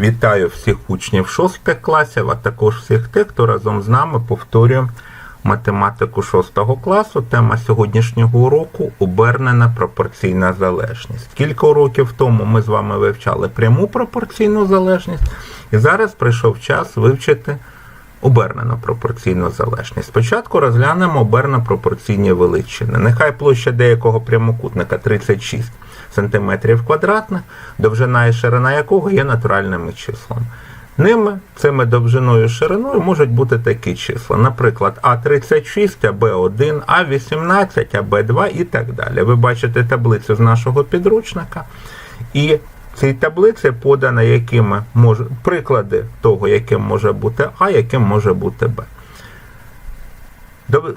Вітаю всіх учнів 6 класів, а також всіх тих, хто разом з нами повторює математику 6 класу. Тема сьогоднішнього уроку обернена пропорційна залежність. Кілька уроків тому ми з вами вивчали пряму пропорційну залежність, і зараз прийшов час вивчити обернену пропорційну залежність. Спочатку розглянемо обернено пропорційні величини. Нехай площа деякого прямокутника 36 см квадратних, довжина і ширина якого є натуральними числами. Ними, цими довжиною і шириною можуть бути такі числа, наприклад, А36, АБ1, А18, АБ2 і так далі. Ви бачите таблицю з нашого підручника. І цій таблиці подано якими може, приклади того, яким може бути А, яким може бути Б.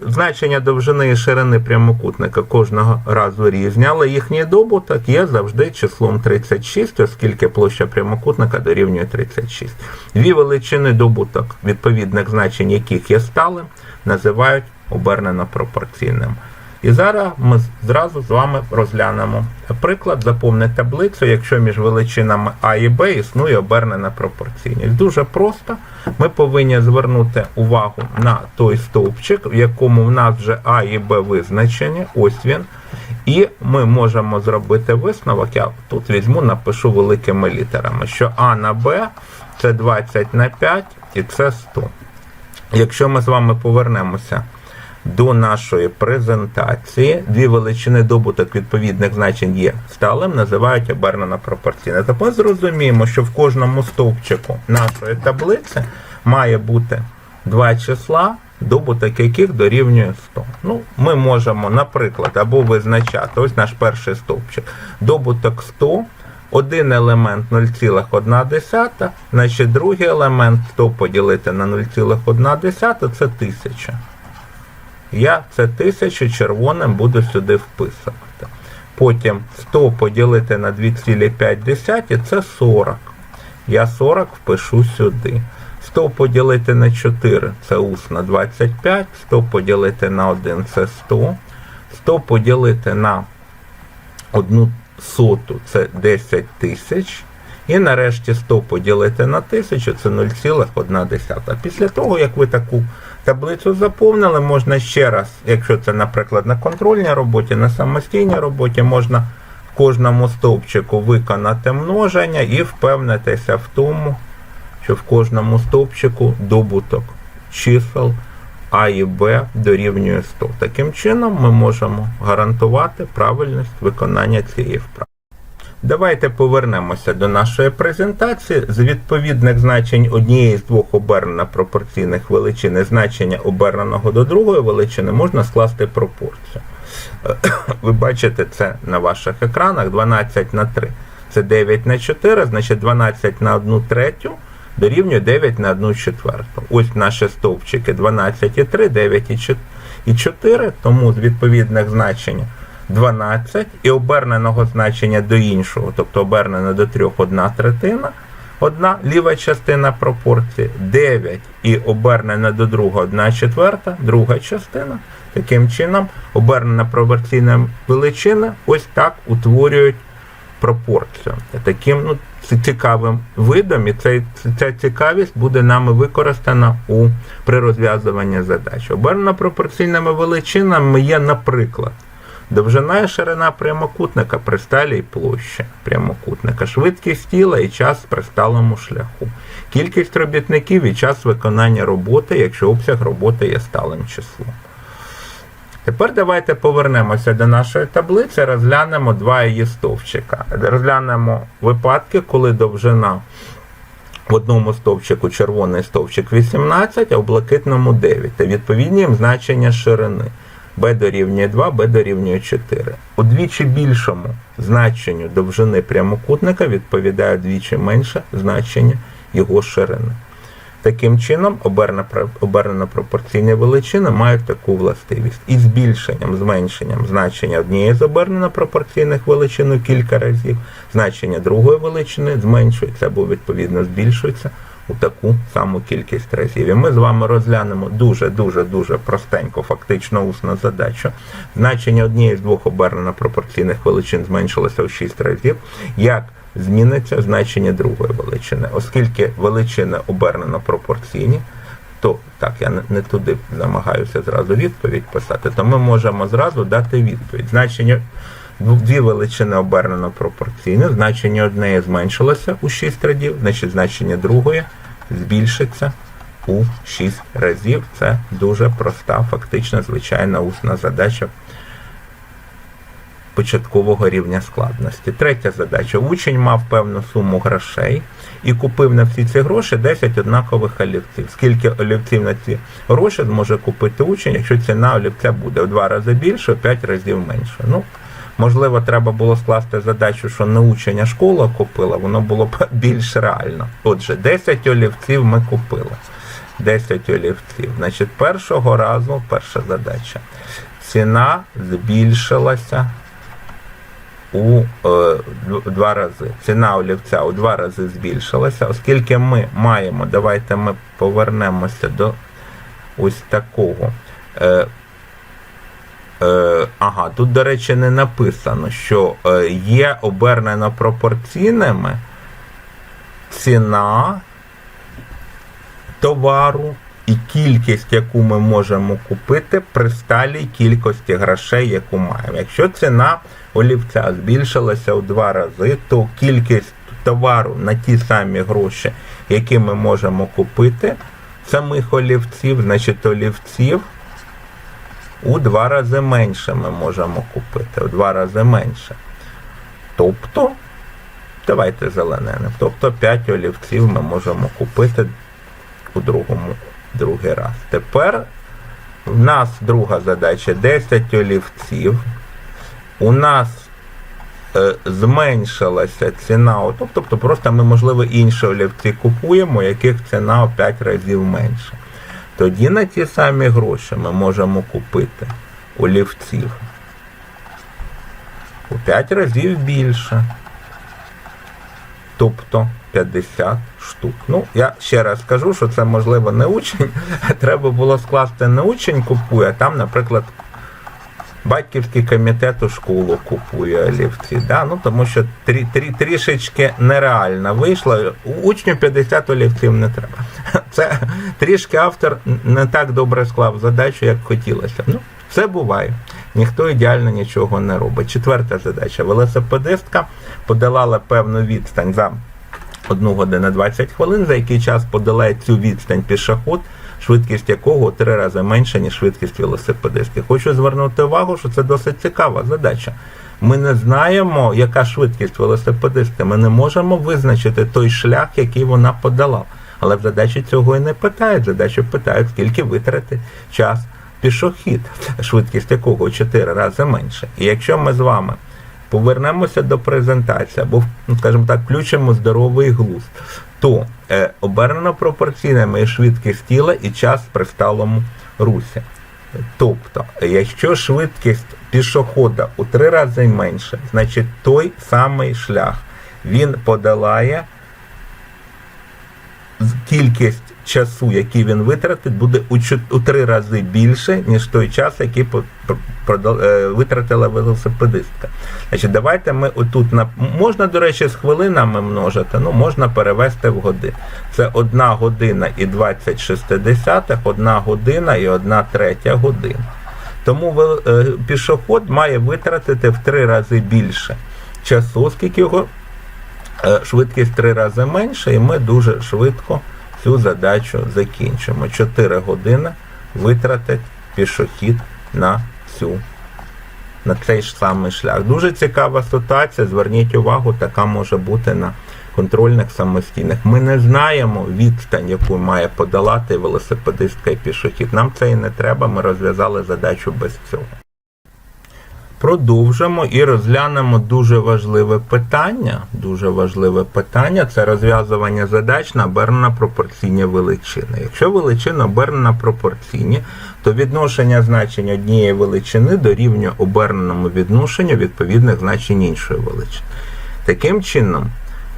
Значення довжини і ширини прямокутника кожного разу різні, але їхній добуток є завжди числом 36, оскільки площа прямокутника дорівнює 36. Дві величини добуток, відповідних значень яких є сталим, називають обернено пропорційним. І зараз ми зразу з вами розглянемо приклад, заповни таблицю, якщо між величинами А і Б існує обернена пропорційність. Дуже просто. Ми повинні звернути увагу на той стовпчик, в якому в нас вже А і Б визначені. Ось він. І ми можемо зробити висновок. Я тут візьму, напишу великими літерами, що А на Б це 20 на 5 і це 100. Якщо ми з вами повернемося до нашої презентації, дві величини добуток відповідних значень є сталим, називають обернено пропорційне. Ми зрозуміємо, що в кожному стовпчику нашої таблиці має бути два числа, добуток яких дорівнює 100. Ну, ми можемо, наприклад, або визначати, ось наш перший стовпчик, добуток 100, один елемент 0,1, значить другий елемент 100 поділити на 0,1 це 1000. Я це 1000 червоним буду сюди вписувати. Потім 100 поділити на 2,5 це 40. Я 40 впишу сюди. 100 поділити на 4 це усно 25, 100 поділити на 1 це 100. 100 поділити на 1 соту це 10 тисяч. І нарешті 100 поділити на 1000 це 0,1. Після того, як ви таку таблицю заповнили, можна ще раз, якщо це, наприклад, на контрольній роботі, на самостійній роботі, можна в кожному стовпчику виконати множення і впевнитися в тому, що в кожному стовпчику добуток чисел А і Б дорівнює 100. Таким чином ми можемо гарантувати правильність виконання цієї вправи. Давайте повернемося до нашої презентації. З відповідних значень однієї з двох обернено пропорційних величин і значення оберненого до другої величини можна скласти пропорцію. Ви бачите це на ваших екранах 12 на 3. Це 9 на 4, значить 12 на 1 третю дорівнює 9 на 1 четверту. Ось наші стовпчики 12 і 3, 9 і 4, тому з відповідних значень 12 і оберненого значення до іншого, тобто обернено до 3 одна третина, одна ліва частина пропорції, 9 і обернена до другого одна четверта, друга частина. Таким чином, обернена пропорційна величина ось так утворюють пропорцію. Таким ну, цікавим видом, і цей, ця цікавість буде нами використана у при розв'язуванні задач. Обернена пропорційними величинами є, наприклад, довжина і ширина прямокутника при сталій площі прямокутника, швидкість тіла і час при сталому шляху, кількість робітників і час виконання роботи, якщо обсяг роботи є сталим числом. Тепер давайте повернемося до нашої таблиці, розглянемо два її стовпчика. Розглянемо випадки, коли довжина в одному стовпчику червоний стовпчик 18, а в блакитному 9. Та відповідні їм значення ширини. B дорівнює 2, b дорівнює 4. Удвічі більшому значенню довжини прямокутника відповідає двічі менше значення його ширини. Таким чином, обернена, про- обернена пропорційні величини мають таку властивість. І збільшенням, зменшенням значення однієї з обернено пропорційних величин кілька разів, значення другої величини зменшується або відповідно збільшується у таку саму кількість разів. І ми з вами розглянемо дуже-дуже дуже простенько, фактично усну задачу. Значення однієї з двох обернено пропорційних величин зменшилося в 6 разів. Як зміниться значення другої величини. Оскільки величини обернено пропорційні, то так, я не, туди намагаюся зразу відповідь писати, то ми можемо зразу дати відповідь. Значення дві величини обернено пропорційне, значення однієї зменшилося у 6 разів, значить значення другої збільшиться у 6 разів. Це дуже проста, фактично звичайна усна задача початкового рівня складності. Третя задача. Учень мав певну суму грошей і купив на всі ці гроші 10 однакових олівців. Скільки олівців на ці гроші зможе купити учень, якщо ціна олівця буде в два рази більше, в 5 разів менше. Ну, Можливо, треба було скласти задачу, що не учень, а школа купила, воно було б більш реально. Отже, 10 олівців ми купили. 10 олівців. Значить, першого разу, перша задача. Ціна збільшилася у е, два рази. Ціна олівця у два рази збільшилася, оскільки ми маємо, давайте ми повернемося до ось такого. Е, е, ага, тут, до речі, не написано, що е, є обернено пропорційними ціна товару і кількість, яку ми можемо купити при сталій кількості грошей, яку маємо. Якщо ціна олівця збільшилася у два рази, то кількість товару на ті самі гроші, які ми можемо купити, самих олівців, значить олівців, у два рази менше ми можемо купити, у два рази менше. Тобто, давайте зелененим, тобто 5 олівців ми можемо купити у другому другий раз. Тепер в нас друга задача 10 олівців. У нас е, зменшилася ціна, тобто просто ми, можливо, інші олівці купуємо, яких ціна в 5 разів менша. Тоді на ті самі гроші ми можемо купити олівців у 5 разів більше. Тобто 50 штук. Ну, я ще раз скажу, що це можливо не учень. Треба було скласти не учень купує, а там, наприклад, батьківський комітет у школу купує олівці. Да? Ну, тому що трі, трі, трішечки нереально вийшло. Учню 50 олівців не треба. Це трішки автор не так добре склав задачу, як хотілося. Ну, все буває. Ніхто ідеально нічого не робить. Четверта задача. Велосипедистка подолала певну відстань за 1 годину 20 хвилин, за який час подолає цю відстань пішоход, швидкість якого три рази менша, ніж швидкість велосипедистки. Хочу звернути увагу, що це досить цікава задача. Ми не знаємо, яка швидкість велосипедистки. Ми не можемо визначити той шлях, який вона подала. Але в задачі цього і не питають. Задачі питають, скільки витратить час пішохід, швидкість якого 4 рази менше. І якщо ми з вами повернемося до презентації, або, ну, скажімо так, включимо здоровий глузд, то е, обернено пропорційними швидкість тіла і час при сталому русі. Тобто, якщо швидкість пішохода у три рази менше, значить той самий шлях він подолає кількість часу, який він витратить, буде у, три рази більше, ніж той час, який е, витратила велосипедистка. Значить, Давайте ми отут на можна, до речі, з хвилинами множити, ну можна перевести в години. Це одна година і 20 шестидесятих, одна година і одна третя година. Тому е, пішоход має витратити в три рази більше часу, оскільки його е, швидкість три рази менше, і ми дуже швидко цю задачу закінчимо. 4 години витратить пішохід на цю. На цей ж самий шлях. Дуже цікава ситуація. Зверніть увагу, така може бути на контрольних самостійних. Ми не знаємо відстань, яку має подолати велосипедистка і пішохід. Нам це і не треба, ми розв'язали задачу без цього. Продовжимо і розглянемо дуже важливе питання. Дуже важливе питання це розв'язування задач на обернено пропорційні величини. Якщо величина обернена пропорційні, то відношення значень однієї величини дорівнює оберненому відношенню відповідних значень іншої величини. Таким чином,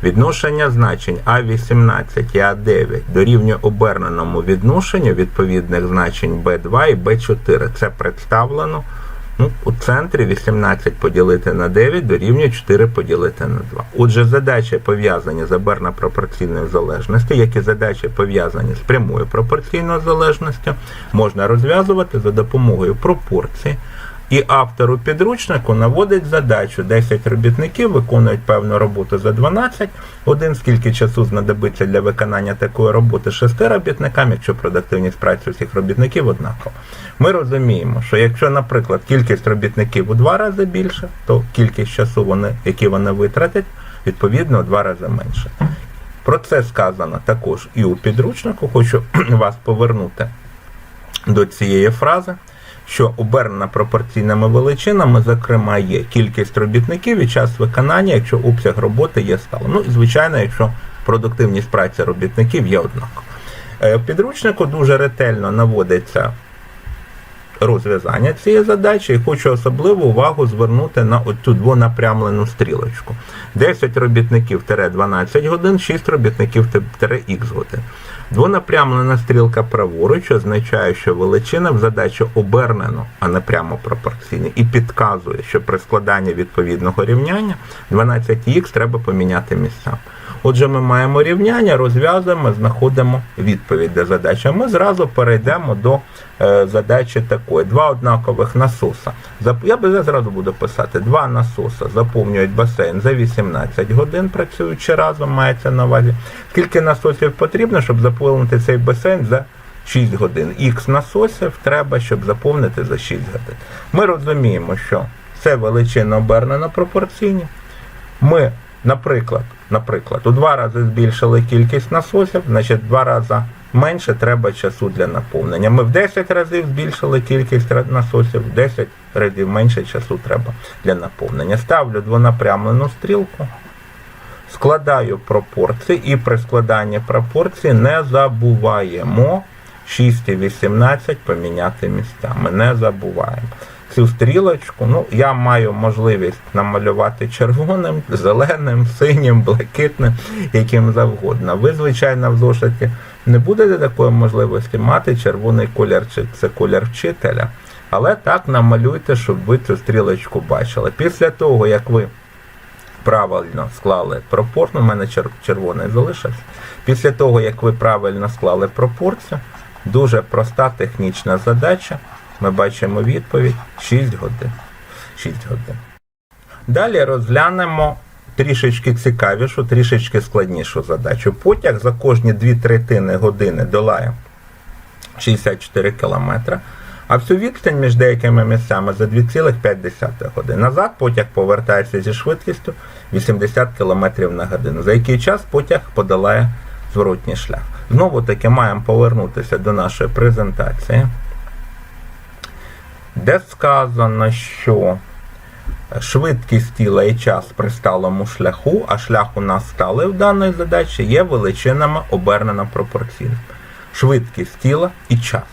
відношення значень А18 і А9 дорівнює оберненому відношенню відповідних значень Б2 і Б4. Це представлено Ну, у центрі 18 поділити на 9 дорівнює 4 поділити на 2. Отже, задачі пов'язані з оберно-пропорційною залежністю, як і задачі пов'язані з прямою пропорційною залежністю, можна розв'язувати за допомогою пропорцій. І автору підручнику наводить задачу: 10 робітників виконують певну роботу за 12 годин, скільки часу знадобиться для виконання такої роботи 6 робітникам, якщо продуктивність праці усіх робітників однакова. Ми розуміємо, що якщо, наприклад, кількість робітників у два рази більше, то кількість часу, вони, які вони витратять, відповідно у два рази менше. Про це сказано також і у підручнику. Хочу вас повернути до цієї фрази, що обернена пропорційними величинами, зокрема, є кількість робітників і час виконання, якщо обсяг роботи є сталим. Ну і звичайно, якщо продуктивність праці робітників є однакова. Е, В підручнику дуже ретельно наводиться розв'язання цієї задачі і хочу особливу увагу звернути на цю двонапрямлену стрілочку. 10 робітників 12 годин, 6 робітників х годин. Двонапрямлена стрілка праворуч означає, що величина в задачі обернено, а не прямо пропорційна, і підказує, що при складанні відповідного рівняння 12х треба поміняти місцями. Отже, ми маємо рівняння, розв'язуємо, знаходимо відповідь до задачі. Ми зразу перейдемо до е, задачі такої. Два однакових насоса. Я зразу буду писати. Два насоса заповнюють басейн за 18 годин, працюючи разом, мається на увазі. Скільки насосів потрібно, щоб заповнити цей басейн за 6 годин. Х насосів треба, щоб заповнити за 6 годин. Ми розуміємо, що це величина обернено пропорційні. Ми, наприклад, наприклад, у два рази збільшили кількість насосів, значить в два рази менше треба часу для наповнення. Ми в 10 разів збільшили кількість насосів, в 10 разів менше часу треба для наповнення. Ставлю двонапрямлену стрілку, складаю пропорції і при складанні пропорцій не забуваємо 6 і 18 поміняти місцями. Не забуваємо. Цю стрілочку, ну, я маю можливість намалювати червоним, зеленим, синім, блакитним, яким завгодно. Ви, звичайно, в зошиті не будете такої можливості мати червоний колір, чи це колір вчителя. Але так намалюйте, щоб ви цю стрілочку бачили. Після того, як ви правильно склали пропорцію, у мене чер- червоний залишився. Після того, як ви правильно склали пропорцію, дуже проста технічна задача. Ми бачимо відповідь 6 годин. 6 годин. Далі розглянемо трішечки цікавішу, трішечки складнішу задачу. Потяг за кожні 2 третини години долає 64 км, а всю відстань між деякими місцями за 2,5 годин. Назад потяг повертається зі швидкістю 80 км на годину. За який час потяг подолає зворотній шлях. Знову таки маємо повернутися до нашої презентації, де сказано, що швидкість тіла і час при сталому шляху, а шлях у нас сталий в даної задачі, є величинами обернено пропорційними. Швидкість тіла і час.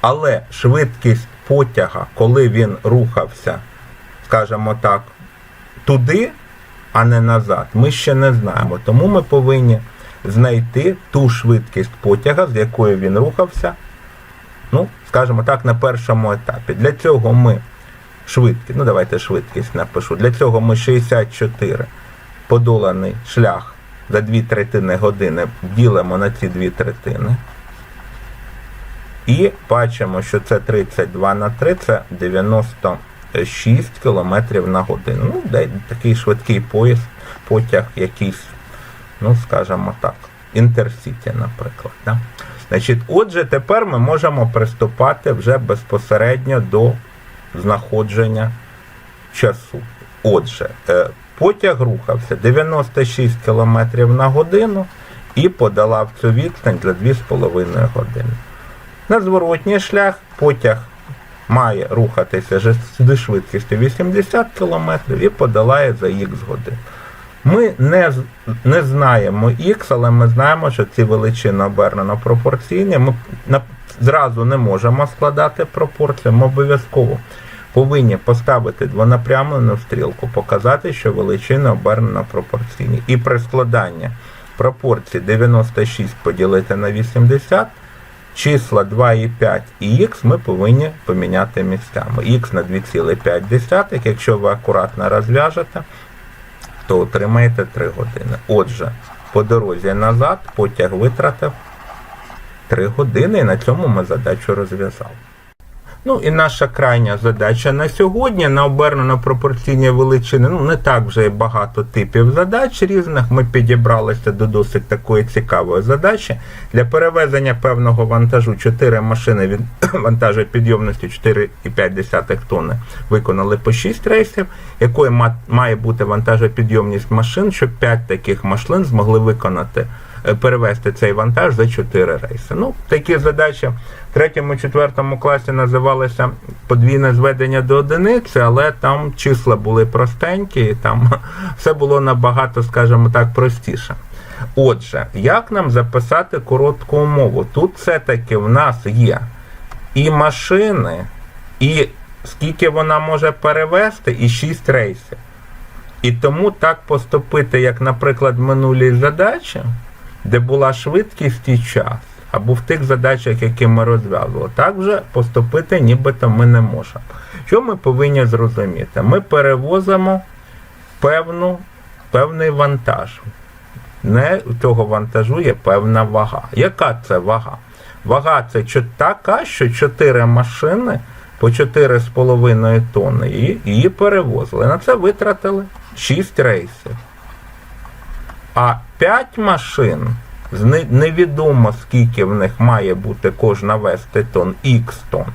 Але швидкість потяга, коли він рухався, скажімо так, туди, а не назад, ми ще не знаємо. Тому ми повинні знайти ту швидкість потяга, з якою він рухався, ну, скажімо так, на першому етапі. Для цього ми швидкість, ну давайте швидкість напишу. Для цього ми 64 подоланий шлях за 2 третини години ділимо на ці 2 третини. І бачимо, що це 32 на 3, це 96 км на годину. Ну, де такий швидкий поїзд, потяг якийсь, ну, скажімо так, інтерсіті, наприклад. Да? Значить, отже, тепер ми можемо приступати вже безпосередньо до знаходження часу. Отже, е, потяг рухався 96 км на годину і подолав цю відстань за 2,5 години. На зворотній шлях потяг має рухатися зі швидкістю 80 км і подолає за х годин. Ми не, не знаємо х, але ми знаємо, що ці величини обернено пропорційні. Ми зразу не можемо складати пропорцію, ми обов'язково повинні поставити двонапрямлену стрілку, показати, що величини обернено пропорційні. І при складанні пропорції 96 поділити на 80 числа 2,5 і х ми повинні поміняти місцями. х на 2,5, якщо ви акуратно розв'яжете, то отримаєте 3 години. Отже, по дорозі назад потяг витратив 3 години, і на цьому ми задачу розв'язали. Ну і наша крайня задача на сьогодні на обернено пропорційні величини. Ну не так вже і багато типів задач різних. Ми підібралися до досить такої цікавої задачі. Для перевезення певного вантажу 4 машини від вантажопідйомності 4,5 тонни виконали по 6 рейсів, якою має бути вантажопідйомність машин, щоб 5 таких машин змогли виконати е, перевести цей вантаж за 4 рейси. Ну, такі задачі в третьому, четвертому класі називалися подвійне зведення до одиниці, але там числа були простенькі, і там все було набагато, скажімо так, простіше. Отже, як нам записати коротку умову? Тут все-таки в нас є і машини, і скільки вона може перевести, і 6 рейсів. І тому так поступити, як, наприклад, в минулій задачі, де була швидкість і час, або в тих задачах, які ми розв'язували, так вже поступити нібито ми не можемо. Що ми повинні зрозуміти? Ми перевозимо певну, певний вантаж. Не у цього вантажу є певна вага. Яка це вага? Вага це така, що 4 машини по 4,5 тонни її перевозили. На це витратили 6 рейсів. А 5 машин, невідомо скільки в них має бути кожна вести тонн, х тонн.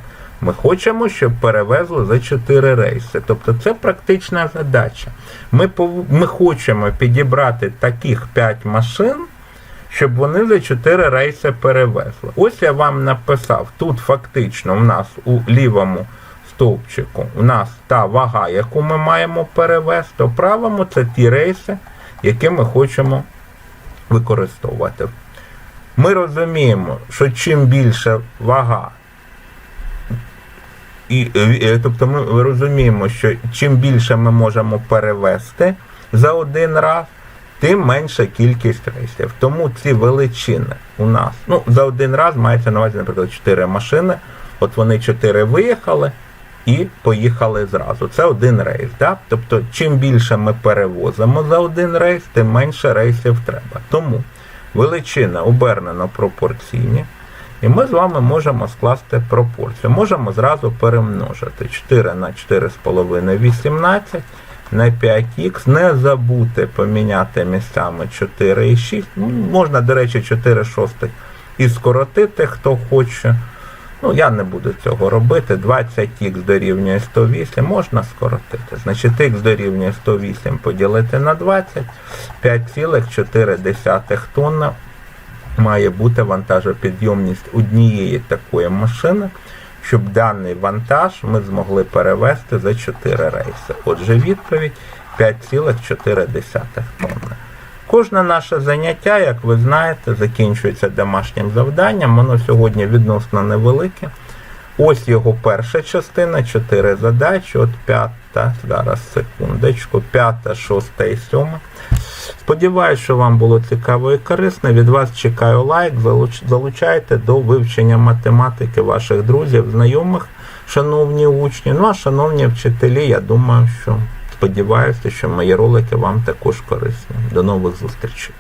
Ми хочемо, щоб перевезли за 4 рейси. Тобто це практична задача. Ми, пов- ми хочемо підібрати таких 5 машин, щоб вони за 4 рейси перевезли. Ось я вам написав, тут фактично в нас у лівому стовпчику у нас та вага, яку ми маємо перевезти, у правому це ті рейси, які ми хочемо використовувати. Ми розуміємо, що чим більше вага, і, е, тобто ми розуміємо, що чим більше ми можемо перевести за один раз, тим менша кількість рейсів. Тому ці величини у нас, ну, за один раз мається на увазі, наприклад, 4 машини, от вони 4 виїхали і поїхали зразу. Це один рейс. Да? Тобто, чим більше ми перевозимо за один рейс, тим менше рейсів треба. Тому величина обернено пропорційні. І ми з вами можемо скласти пропорцію. Можемо зразу перемножити 4 на 4,5 18 на 5х. Не забути поміняти місцями 4 і 6. Ну, можна, до речі, 4 шостих і скоротити, хто хоче. Ну, я не буду цього робити. 20х дорівнює 108, можна скоротити. Значить, х дорівнює 108 поділити на 20, 5,4 тонна має бути вантажопідйомність однієї такої машини, щоб даний вантаж ми змогли перевести за 4 рейси. Отже, відповідь 5,4 тонни. Кожне наше заняття, як ви знаєте, закінчується домашнім завданням. Воно сьогодні відносно невелике. Ось його перша частина, 4 задачі, от п'ята, зараз секундочку, п'ята, шоста і сьома. Сподіваюсь, що вам було цікаво і корисно. Від вас чекаю лайк. Залучайте до вивчення математики ваших друзів, знайомих, шановні учні. Ну а шановні вчителі, я думаю, що сподіваюся, що мої ролики вам також корисні. До нових зустрічей.